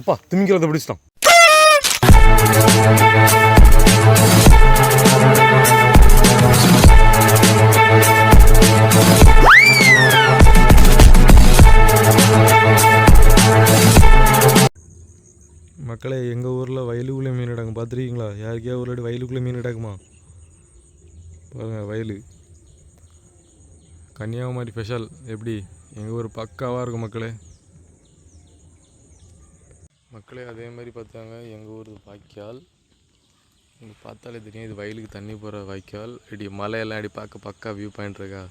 எப்பா திமிங்கிறத பிடிச்சிட்டான். மக்களே எங்கள் ஊரில் வயலுக்குள்ளே மீன் இடங்க பார்த்துருக்கீங்களா? யாருக்கே ஊரில் வயலுக்குள்ளே மீன் அடக்குமா பாருங்க வயல். கன்னியாகுமரி ஸ்பெஷல் எப்படி? எங்கள் ஊர் பக்காவாக இருக்கும் மக்களே. மக்களே அதே மாதிரி பார்த்தாங்க. எங்கள் ஊர் வாய்க்கால். இங்கே பார்த்தாலே தெரியும் இது வயலுக்கு தண்ணி போகிற வாய்க்கால். இப்படி மலையெல்லாம் இப்படி பார்க்க பக்கா வியூ பாயிண்ட் இருக்கா?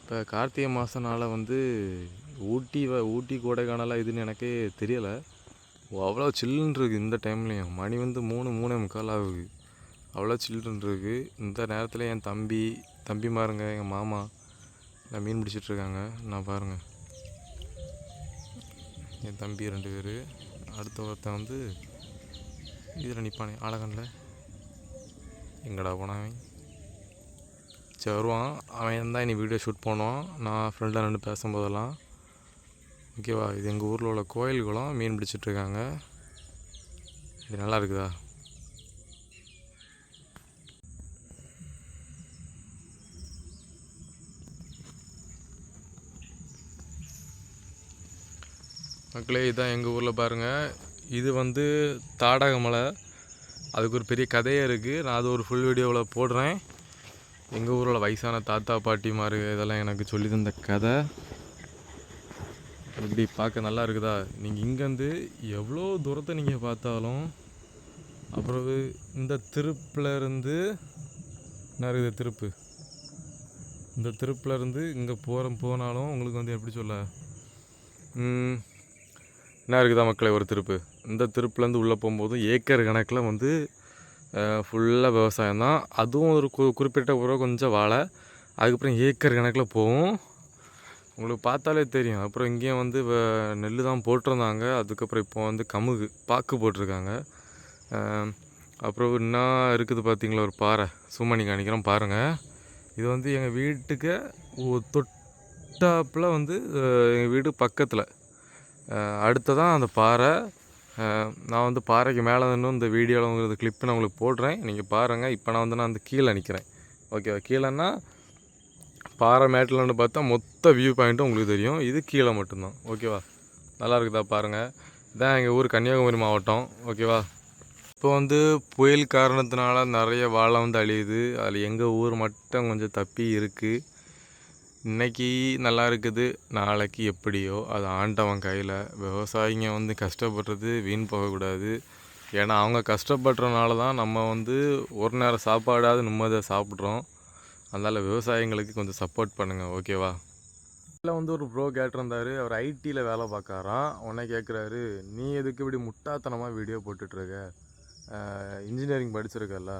இப்போ கார்த்திகை மாதனால வந்து ஊட்டி வ ஊட்டி கொடைக்கானலாம் இதுன்னு எனக்கே தெரியலை. அவ்வளோ சில்லுன்னு இருக்குது இந்த டைம்லேயும் மணி வந்து மூணு மூணே முக்கால் ஆகுது. அவ்வளோ சில்லுன்னு இருக்குது இந்த நேரத்தில் என் தம்பி தம்பிமாருங்க எங்கள் மாமா. நான் மீன் பிடிச்சிட்ருக்காங்க நான் பாருங்கள் என் தம்பி ரெண்டு பேர். அடுத்த ஒருத்தன் வந்து இதில் நிற்பானே ஆலகனில் எங்கடா போனவன் சரி வருவான். அவன் இருந்தால் இனி வீடியோ ஷூட் பண்ணுவான். நான் ஃப்ரெண்டாக நின்று பேசும்போதெல்லாம். ஓகேவா இது எங்கள் ஊரில் உள்ள கோயில் குளம் மீன் பிடிச்சிட்டு இருக்காங்க. இது நல்லா இருக்குதா? மக்களே இதுதான் எங்கள் ஊரில் பாருங்கள் இது வந்து தாடக மலை. அதுக்கு ஒரு பெரிய கதையே இருக்குது நான் அது ஒரு ஃபுல் வீடியோவில் போடுறேன். எங்கள் ஊரில் வயசான தாத்தா பாட்டிமாரு இதெல்லாம் எனக்கு சொல்லி தந்த கதை. இப்படி பார்க்க நல்லா இருக்குதா? நீங்கள் இங்கேருந்து எவ்வளோ தூரத்தை நீங்கள் பார்த்தாலும் அப்புறம் இந்த திருப்பில் இருந்து என்ன இருக்குது திருப்பு? இந்த திருப்பில் இருந்து இங்கே போகிற போனாலும் உங்களுக்கு வந்து எப்படி சொல்ல? என்ன இருக்குதா மக்களை ஒரு திருப்பு? இந்த திருப்புலேருந்து உள்ளே போகும்போது ஏக்கர் கணக்கில் வந்து ஃபுல்லாக விவசாயம் தான். அதுவும் ஒரு கு குறிப்பிட்ட உறவு கொஞ்சம் வாழை. அதுக்கப்புறம் ஏக்கர் கணக்கில் போகும். உங்களுக்கு பார்த்தாலே தெரியும். அப்புறம் இங்கேயும் வந்து வ- நெல் தான் போட்டிருந்தாங்க. அதுக்கப்புறம் இப்போ வந்து கமுகு பாக்கு போட்டிருக்காங்க. அப்புறம் என்ன இருக்குது பார்த்தீங்களா? ஒரு பாறை. சுமணி காணிக்கிறோம் பாருங்கள் இது வந்து எங்கள் வீட்டுக்கு ஒ- வந்து எங்கள் வீடு பக்கத்தில். அடுத்ததான் அந்த பாறை நான் வந்து பாறைக்கு மேலே நின்று இந்த வீடியோவில் உங்களுக்கு கிளிப்பு நான் உங்களுக்கு போடுறேன். நீங்கள் பாருங்கள் இப்போ நான் வந்து நான் அந்த கீழே நிற்கிறேன் ஓகேவா கீழேன்னா பாறை மேட்டில்னு பார்த்தா மொத்த வியூ பாயிண்ட்டும் உங்களுக்கு தெரியும். இது கீழே மட்டும்தான். ஓகேவா நல்லா இருக்குதா பாருங்கள் இதான் எங்கள் ஊர் கன்னியாகுமரி மாவட்டம். ஓகேவா இப்போ வந்து புயல் காரணத்தினால நிறைய வாழை வந்து அழியுது. அதில் எங்கள் ஊர் மட்டும் கொஞ்சம் தப்பி இருக்குது இன்னைக்கு நல்லா இருக்குது. நாளைக்கு எப்படியோ அது ஆண்டவன் கையில். விவசாயிங்க வந்து கஷ்டப்படுறது வீண் போகக்கூடாது. ஏன்னா அவங்க கஷ்டப்படுறனால தான் நம்ம வந்து ஒரு நேரம் சாப்பாடாவது நிம்மதியாக சாப்பிட்றோம். அதனால் விவசாயிங்களுக்கு கொஞ்சம் சப்போர்ட் பண்ணுங்கள் ஓகேவா இதில் வந்து ஒரு ப்ரோ கேட்டிருந்தாரு. அவர் ஐடியில் வேலை பார்க்காராம் உடனே கேட்குறாரு நீ எதுக்கு இப்படி முட்டாத்தனமாக வீடியோ போட்டுட்ருக்க இன்ஜினியரிங் படிச்சிருக்கல்ல?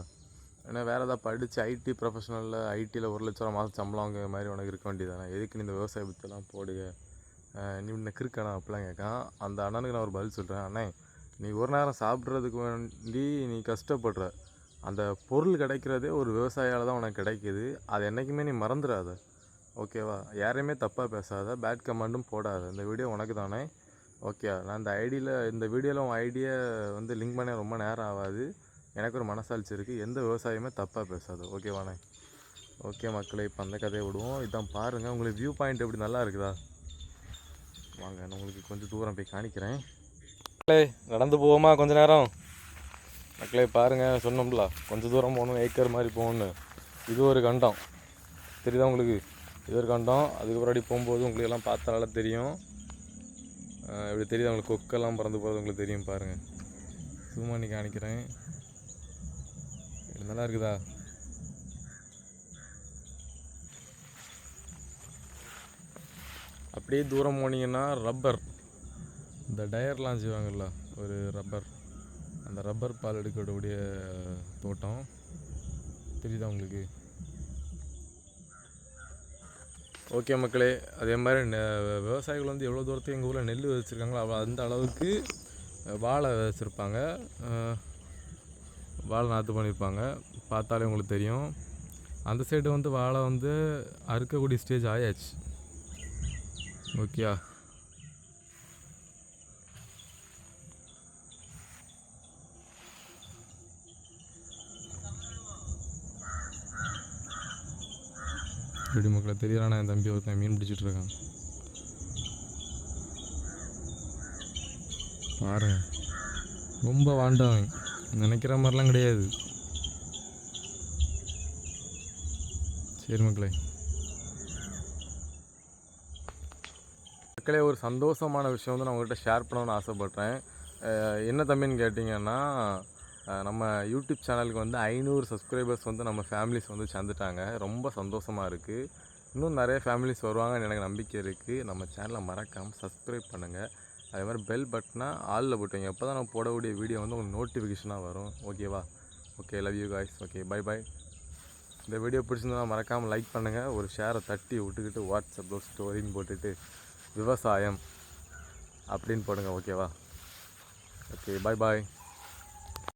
ஏன்னா வேறு ஏதாவது படித்து ஐடி ப்ரொஃபஷனலில் ஐடியில் ஒரு லட்ச ரூபா மாதம் சம்பளம் வாங்குற மாதிரி உனக்கு இருக்க வேண்டியதானே எதுக்கு நீ இந்த விவசாய பற்றிலாம் போடுங்க நீ இன்னும் கிருக்கணா அப்படிலாம் கேட்கான். அந்த அண்ணனுக்கு நான் ஒரு பதில் சொல்கிறேன் அண்ணே நீ ஒரு நேரம் சாப்பிட்றதுக்கு வேண்டி நீ கஷ்டப்படுற. அந்த பொருள் கிடைக்கிறதே ஒரு விவசாயியால் தான் உனக்கு கிடைக்கிது. அது என்றைக்குமே நீ மறந்துடாத. ஓகேவா? யாரையுமே தப்பாக பேசாத. பேட் கமெண்டும் போடாத. இந்த வீடியோ உனக்கு தானே. ஓகே நான் இந்த ஐடியில் இந்த வீடியோவில் உன் ஐடியை வந்து லிங்க் பண்ண ரொம்ப நேரம் ஆகாது. எனக்கு ஒரு மனசாட்சி இருக்குது எந்த விவசாயமே தப்பாக பேசாது. ஓகேவாண்ணே ஓகே மக்களே இப்போ அந்த கதையை விடுவோம். இதான் பாருங்கள் உங்களுக்கு வியூ பாயிண்ட் எப்படி நல்லா இருக்குதா? வாங்க நான் உங்களுக்கு கொஞ்சம் தூரம் போய் காணிக்கிறேன். மக்களே நடந்து போவோமா கொஞ்ச நேரம்? மக்களே பாருங்கள் சொன்னோம்ல கொஞ்சம் தூரம் போகணும் ஏக்கர் மாதிரி போகணும்னு. இது ஒரு கண்டம். தெரியுதா உங்களுக்கு? இது ஒரு கண்டம். அதுக்கப்புறம் அப்படி போகும்போது உங்களுக்கு எல்லாம் பார்த்தால தெரியும். இப்படி தெரியுது உங்களுக்கு? கொக்கெல்லாம் பறந்து போகிறது உங்களுக்கு தெரியும் பாருங்கள் சும்மா நீ காணிக்கிறேன். நல்லா இருக்குதா? அப்படியே தூரம் போனீங்கன்னா ரப்பர் இந்த டயர்லாம் செய்வாங்கல்ல ஒரு ரப்பர் அந்த ரப்பர் பால் எடுக்கக்கூடிய தோட்டம். தெரியுதா உங்களுக்கு? ஓகே மக்களே அதே மாதிரி விவசாயிகள் வந்து எவ்வளோ தூரத்துக்கு எங்கள் ஊரில் நெல் வச்சுருக்காங்களோ அந்த அளவுக்கு வாழை வச்சுருப்பாங்க வாழை நாற்று பண்ணியிருப்பாங்க. பார்த்தாலே உங்களுக்கு தெரியும். அந்த சைடு வந்து வாழை வந்து அறுக்கக்கூடிய ஸ்டேஜ் ஆயாச்சு. ஓகேயா இப்படி மக்களை தெரியலானா என் தம்பி ஒருத்தன் மீன் பிடிச்சிட்டு இருக்கான். பாருங்க. ரொம்ப வாண்டவங்க நினைக்கிற மாதிரிலாம் கிடையாது. சரி மக்களே. மக்களே ஒரு சந்தோஷமான விஷயம் வந்து நான் உங்கள்கிட்ட ஷேர் பண்ணணும்னு ஆசைப்பட்றேன். என்ன தம்பின்னு கேட்டிங்கன்னா நம்ம யூடியூப் சேனலுக்கு வந்து ஐநூறு சப்ஸ்கிரைபர்ஸ் வந்து நம்ம ஃபேமிலிஸ் வந்து சேர்ந்துட்டாங்க. ரொம்ப சந்தோஷமாக இருக்குது இன்னும் நிறைய ஃபேமிலிஸ் வருவாங்கன்னு எனக்கு நம்பிக்கை இருக்குது நம்ம சேனலை மறக்காமல் சப்ஸ்கிரைப் பண்ணுங்கள் அதே மாதிரி பெல் பட்டனை ஆளில் போட்டுங்க அப்போ தான் நான் போடக்கூடிய வீடியோ வந்து உங்களுக்கு நோட்டிஃபிகேஷனாக வரும். ஓகேவா okay love you guys okay bye bye இந்த வீடியோ பிடிச்சிருந்தா மறக்காமல் லைக் பண்ணுங்கள் ஒரு ஷேரை தட்டி விட்டுக்கிட்டு வாட்ஸ்அப்பில் ஸ்டோரின்னு போட்டுட்டு விவசாயம் அப்படின்னு போடுங்க. ஓகேவா ஓகே பை பாய்